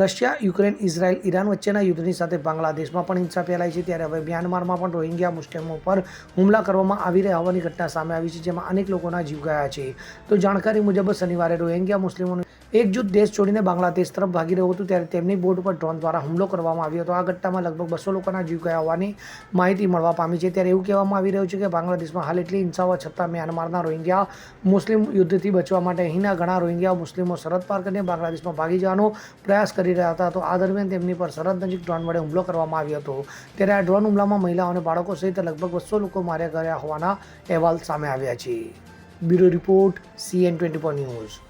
Russia, Ukraine, Israel, Iran વચ્ચેના યુદ્ધની સાથે બાંગ્લાદેશમાં પણ હિંસા ફેલાઈ છે. ત્યારે હવે મ્યાનમારમાં પણ રોહિંગ્યા મુસ્લિમો પર હુમલા કરવામાં આવી રહ્યા હોવાની ઘટના સામે આવી છે, જેમાં અનેક લોકોના જીવ ગયા છે. તો જાણકારી મુજબ શનિવારે રોહિંગ્યા મુસ્લિમોનું એકજૂથ દેશ છોડીને બાંગ્લાદેશ તરફ ભાગી રહ્યું હતું ત્યારે તેમની બોટ ઉપર ડ્રોન દ્વારા હુમલો કરવામાં આવ્યો હતો. આ ઘટનામાં લગભગ બસો લોકોના જીવ ગયા હોવાની માહિતી મળવા પામી છે. ત્યારે એવું કહેવામાં આવી રહ્યું છે કે બાંગ્લાદેશમાં હાલ એટલી હિંસા હોવા છતાં મ્યાનમારના રોહિંગ્યા મુસ્લિમ યુદ્ધથી બચવા માટે અહીંના ઘણા રોહિંગ્યા મુસ્લિમો સરહદ પાર કરીને બાંગ્લાદેશમાં ભાગી જવાનો પ્રયાસ કરી રહ્યા હતા. તો આ દરમિયાન તેમની પર સરહદ નજીક ડ્રોન વડે હુમલો કરવામાં આવ્યો હતો. ત્યારે આ ડ્રોન હુમલામાં મહિલાઓ અને બાળકો સહિત લગભગ બસો લોકો માર્યા ગયા હોવાના અહેવાલ સામે આવ્યા છે. Bureau report, CN twenty four news.